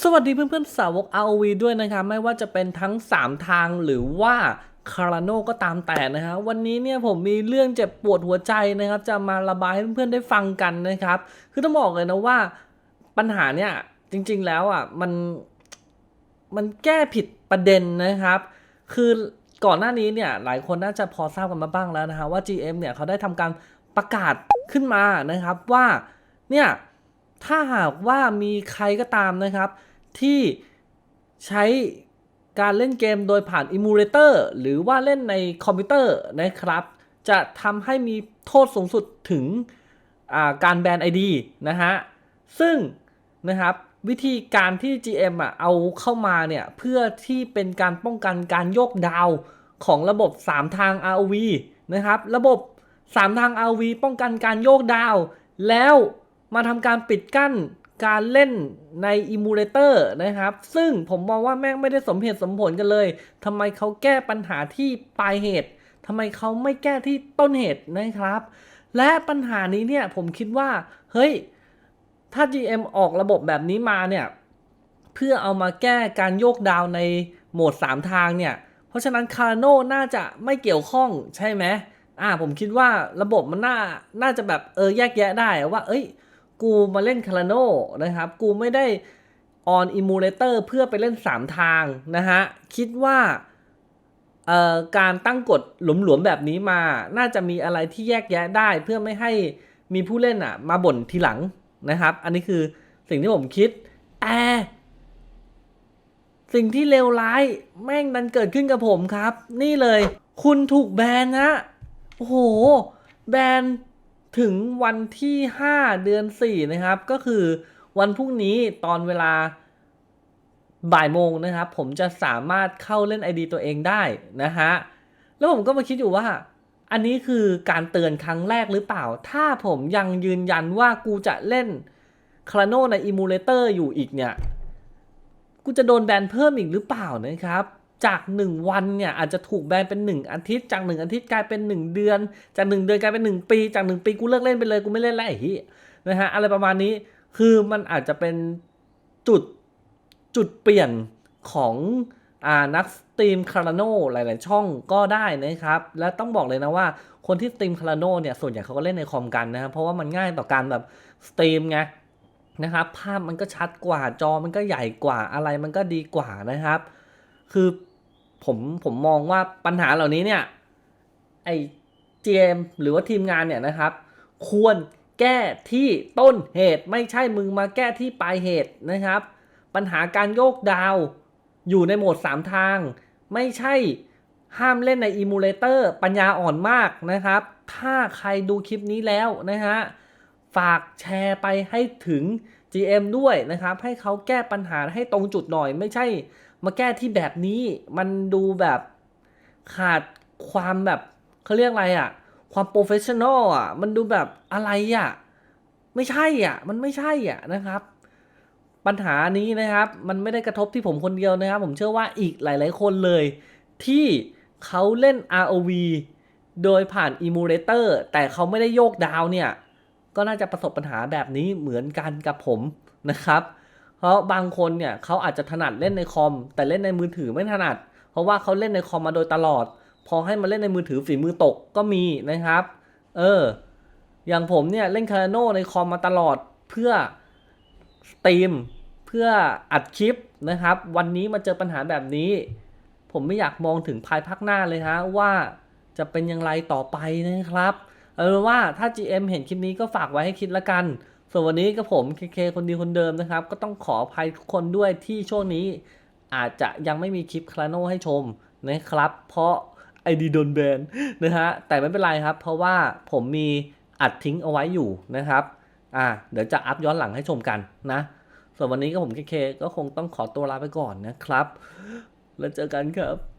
สวัสดีเพื่อนๆสาวก ROV ด้วยนะครับไม่ว่าจะเป็นทั้ง 3 ทางหรือว่าคาราโนก็ตามแต่นะฮะวันนี้เนี่ยผมมีเรื่องเจ็บปวดหัวใจนะครับ จะมาระบายให้เพื่อนๆได้ฟังกันนะครับ คือต้องบอกเลยนะว่าปัญหาเนี่ยจริงๆแล้วอะมันมันแก้ผิดประเด็นนะครับ คือก่อนหน้านี้เนี่ยหลายคนน่าจะพอทราบกันมาบ้างแล้วนะฮะว่า GM เนี่ยเขาได้ทำการประกาศขึ้นมานะครับว่าเนี่ย ถ้าหากว่ามีใครก็ตามนะครับ ที่ใช้การเล่นเกมโดยผ่านอิมูเลเตอร์หรือว่าเล่นในคอมพิวเตอร์นะครับ จะทำให้มีโทษสูงสุดถึงาการแบน ID นะฮะ ซึ่งนะครับวิธีการที่ GM อะเอาเข้ามาเนี่ย เพื่อที่เป็นการป้องกันการโยกดาวของระบบ 3 ทาง ROV นะครับ ระบบ 3 ทาง ROV ป้องกันการโยกดาว แล้ว มาทำการปิดกั้นการเล่นในอิมูเลเตอร์นะครับ ซึ่งผมมองว่าแม่งไม่ได้สมเหตุสมผลกันเลยทำไมเขาแก้ปัญหาที่ปลายเหตุทำไมเขาไม่แก้ที่ต้นเหตุนะครับ และปัญหานี้เนี่ยผมคิดว่า เฮ้ย ถ้า GM ออกระบบแบบนี้มาเนี่ย เพื่อเอามาแก้การโยกดาวในโหมด 3 ทางเนี่ย เพราะฉะนั้นคาร์โนน่าจะไม่เกี่ยวข้องใช่ไหมอ่าผมคิดว่าระบบมันน่า น่าจะแบบเออแยกแยะได้ว่า เอ้ย กูมาเล่นคาร์โนนะครับ กูไม่ได้ออนอิมูเลเตอร์เพื่อไปเล่น 3 ทางนะฮะ คิดว่าการตั้งกฎหลวมๆแบบนี้มา น่าจะมีอะไรที่แยกแยะได้เพื่อไม่ให้มีผู้เล่นอะ มาบ่นทีหลังนะครับ อันนี้คือสิ่งที่ผมคิด แต่ สิ่งที่เลวร้ายแม่งดันเกิดขึ้นกับผมครับ นี่เลย คุณถูกแบนนะโอ้โห แบน ถึงวันที่ 5 เดือน 4 นะครับ ก็คือวันพรุ่งนี้ตอนเวลาบ่ายโมงนะครับ ผมจะสามารถเข้าเล่น ID ตัวเองได้นะฮะแล้วผมก็มาคิดอยู่ว่า อันนี้คือการเตือนครั้งแรกหรือเปล่า ถ้าผมยังยืนยันว่ากูจะเล่นคาโนในอิมูเลเตอร์อยู่อีกเนี่ย กูจะโดนแบนเพิ่มอีกหรือเปล่านะครับ จาก 1 วันเนี่ยอาจจะถูกแบนเป็น 1 อาทิตย์จาก 1 อาทิตย์กลายเป็น 1 เดือน จาก 1 เดือนกลายเป็น 1 ปี จาก 1 ปีกูเลิกเล่นไปเลยกูไม่เล่นแล้วไอ้เหี้ยนะฮะอะไรประมาณนี้คือมันอาจจะเป็นจุดจุดเปลี่ยนของอ่านักสตรีมคาราโนหลาย ๆ ช่องก็ได้นะครับ และต้องบอกเลยนะว่าคนที่สตรีมคาราโนเนี่ยส่วนใหญ่เขาก็เล่นในคอมกันนะครับเพราะว่ามันง่ายต่อการแบบสตรีมไงนะครับภาพมันก็ชัดกว่าจอมันก็ใหญ่กว่าอะไรมันก็ดีกว่านะครับ คือ ผมผมมองว่าปัญหาเหล่านี้เนี่ยไอเจมหรือว่าทีมงานเนี่ยนะครับ ควรแก้ที่ต้นเหตุไม่ใช่มึงมาแก้ที่ปลายเหตุนะครับ ปัญหาการโยกดาวอยู่ในโหมด 3 ทาง ไม่ใช่ห้ามเล่นในอิมูเลเตอร์ปัญญาอ่อนมากนะครับ ถ้าใครดูคลิปนี้แล้วนะฮะ ฝากแชร์ไปให้ถึง GM ด้วยนะครับ ให้เขาแก้ปัญหาให้ตรงจุดหน่อย ไม่ใช่มาแก้ที่แบบนี้มันดูแบบขาดความแบบเขาเรียกอะไรอะความโปรเฟชชั่นอลอะมันดูแบบอะไรอะไม่ใช่อะ มันไม่ใช่อะนะครับ ปัญหานี้นะครับ มันไม่ได้กระทบที่ผมคนเดียวนะครับ ผมเชื่อว่าอีกหลาย ๆ คนเลย ที่เขาเล่น ROV โดยผ่าน Emulator แต่เขาไม่ได้โยกดาวเนี่ย ก็น่าจะประสบปัญหาแบบนี้เหมือนกันกับผมนะครับ เพราะบางคนเนี่ยเขาอาจจะถนัดเล่นในคอม แต่เล่นในมือถือไม่ถนัด เพราะว่าเขาเล่นในคอมมาโดยตลอด พอให้มาเล่นในมือถือฝีมือตกก็มีนะครับ เออ อย่างผมเนี่ยเล่นคาร์โนในคอมมาตลอดเพื่อสตรีมเพื่ออัดคลิปนะครับ วันนี้มาเจอปัญหาแบบนี้ ผมไม่อยากมองถึงภายภาคหน้าเลยฮะว่าจะเป็นอย่างไรต่อไปนะครับ เอาเป็นว่าถ้า GM เห็นคลิปนี้ก็ฝากไว้ให้คิดละกัน ส่วนวันนี้ก็ผมเคเคคนดีคนเดิมนะครับ ก็ต้องขออภัยทุกคนด้วยที่ช่วงนี้ อาจจะยังไม่มีคลิปคลาโนให้ชมนะครับ เพราะไอดีโดนแบนนะฮะแต่ไม่เป็นไรครับ เพราะว่าผมมีอัดทิ้งเอาไว้อยู่นะครับอ่าเดี๋ยวจะอัพย้อนหลังให้ชมกันนะ ส่วนวันนี้ก็ผมเคเคก็คงต้องขอตัวลาไปก่อนนะครับ แล้วเจอกันครับ